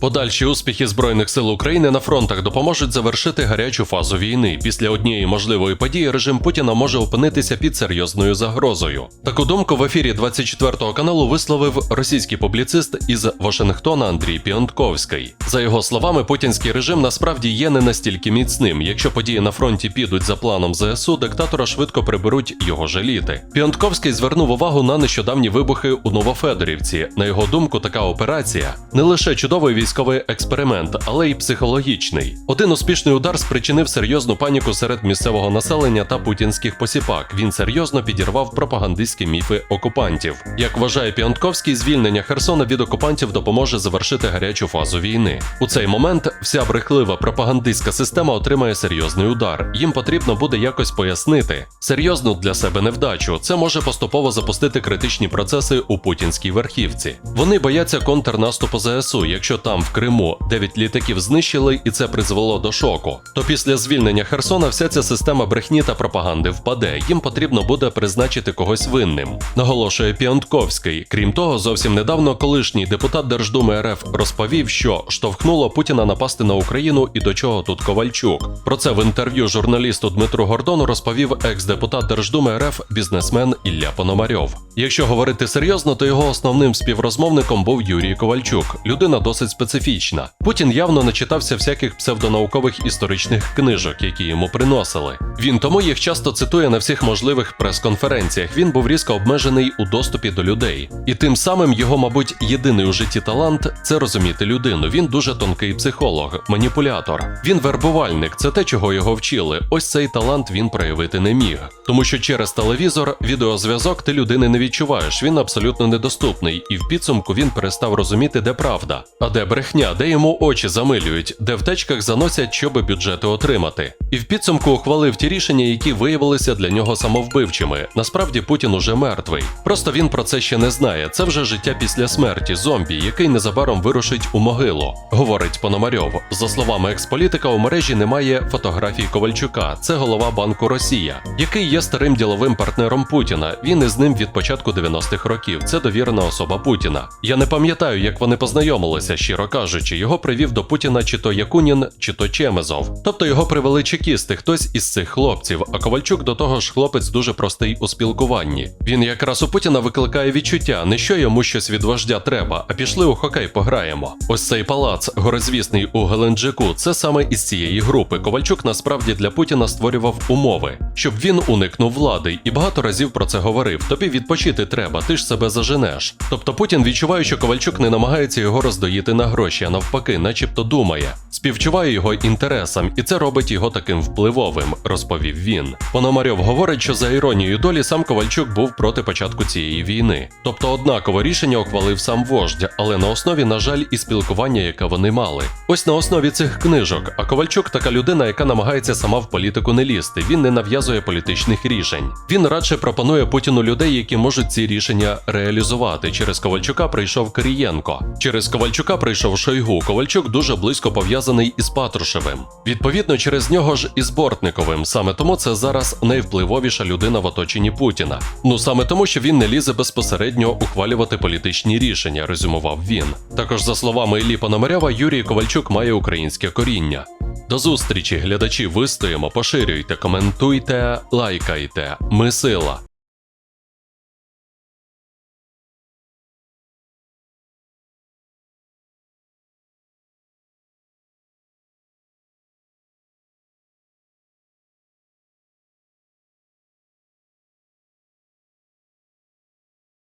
Подальші успіхи Збройних сил України на фронтах допоможуть завершити гарячу фазу війни. Після однієї можливої події режим Путіна може опинитися під серйозною загрозою. Таку думку в ефірі 24 каналу висловив російський публіцист із Вашингтона Андрій Піонтковський. За його словами, путінський режим насправді є не настільки міцним. Якщо події на фронті підуть за планом ЗСУ, диктатора швидко приберуть його жаліти. Піонтковський звернув увагу на нещодавні вибухи у Новофедорівці. На його думку, така операція не лише чудовий військовий експеримент, але й психологічний. Один успішний удар спричинив серйозну паніку серед місцевого населення та путінських посіпак. Він серйозно підірвав пропагандистські міфи окупантів. Як вважає Піонтковський, звільнення Херсона від окупантів допоможе завершити гарячу фазу війни. У цей момент вся брехлива пропагандистська система отримає серйозний удар. Їм потрібно буде якось пояснити серйозну для себе невдачу. Це може поступово запустити критичні процеси у путінській верхівці. Вони бояться контрнаступу ЗСУ. Якщо там в Криму 9 літаків знищили і це призвело до шоку, то після звільнення Херсона вся ця система брехні та пропаганди впаде. Їм потрібно буде призначити когось винним. Наголошує Піонтковський. Крім того, зовсім недавно колишній депутат Держдуми РФ розповів, що штовхнуло Путіна напасти на Україну і до чого тут Ковальчук. Про це в інтерв'ю журналісту Дмитру Гордону розповів екс-депутат Держдуми РФ бізнесмен Ілля Пономарьов. Якщо говорити серйозно, то його основним співрозмовником був Юрій Ковальчук, людина досить специфічна. Путін явно не читався всяких псевдонаукових історичних книжок, які йому приносили. Він тому їх часто цитує на всіх можливих прес-конференціях. Він був різко обмежений у доступі до людей, і тим самим його, мабуть, єдиний у житті талант це розуміти людину. Він дуже тонкий психолог, маніпулятор. Він вербувальник, це те, чого його вчили. Ось цей талант він проявити не міг. Тому що через телевізор, відеозв'язок ти людини не відчуваєш. Він абсолютно недоступний, і в підсумку він перестав розуміти, де правда, а де брехня, де йому очі замилюють, де в течках заносять, щоби бюджети отримати. І в підсумку ухвалив ті рішення, які виявилися для нього самовбивчими. Насправді Путін уже мертвий. Просто він про це ще не знає. Це вже життя після смерті, зомбі, який незабаром вирушить у могилу, говорить Пономарьов. За словами експолітика, у мережі немає фотографій Ковальчука. Це голова банку Росія, який є старим діловим партнером Путіна. Він із ним від початку 90-х років. Це довірена особа Путіна. Я не пам'ятаю, як вони познайомилися, щиро кажучи. Його привів до Путіна чи то Якунін, чи то Чемезов. Тобто його привели чекісти, хтось із цих хлопців. А Ковальчук до того ж хлопець дуже простий у спілкуванні. Він якраз у Путіна викликає відчуття, не що йому щось від вождя треба, а пішли у хокей пограємо. Ось цей палац, горизвісний у Геленджику, це саме із цієї групи. Ковальчук насправді для Путіна створював умови, щоб він уникнув влади, і багато разів про це говорив. Тобі відпочити треба, ти ж себе заженеш. Тобто Путін відчуває, що Ковальчук не намагається його роздоїти на гроші, а навпаки, начебто думає, співчуває його інтересам, і це робить його таким впливовим, розповів він. Пономарьов говорить, що за іронією долі сам Ковальчук був проти початку цієї війни. Тобто однакове рішення ухвалив сам вождь, але на основі, на жаль, і спілкування, яке вони мали. Ось на основі цих книжок. А Ковальчук така людина, яка намагається сама в політику не лізти. Він не нав'язує політичних рішень. Він радше пропонує Путіну людей, які можуть ці рішення реалізувати. Через Ковальчука прийшов Кирієнко. Через Ковальчука прийшов Шойгу. Ковальчук дуже близько пов'язаний із Патрушевим. Відповідно, через нього ж і з Бортниковим. Саме тому це зараз найвпливовіша людина в оточенні Путіна. Ну саме тому, що він не лізе безпосередньо ухвалювати політичні рішення, резюмував він. Також за словами Іллі Пономарьова, Юрій Ковальчук має українське коріння. До зустрічі, глядачі, вистоїмо, поширюйте, коментуйте, лайкайте. Ми сила.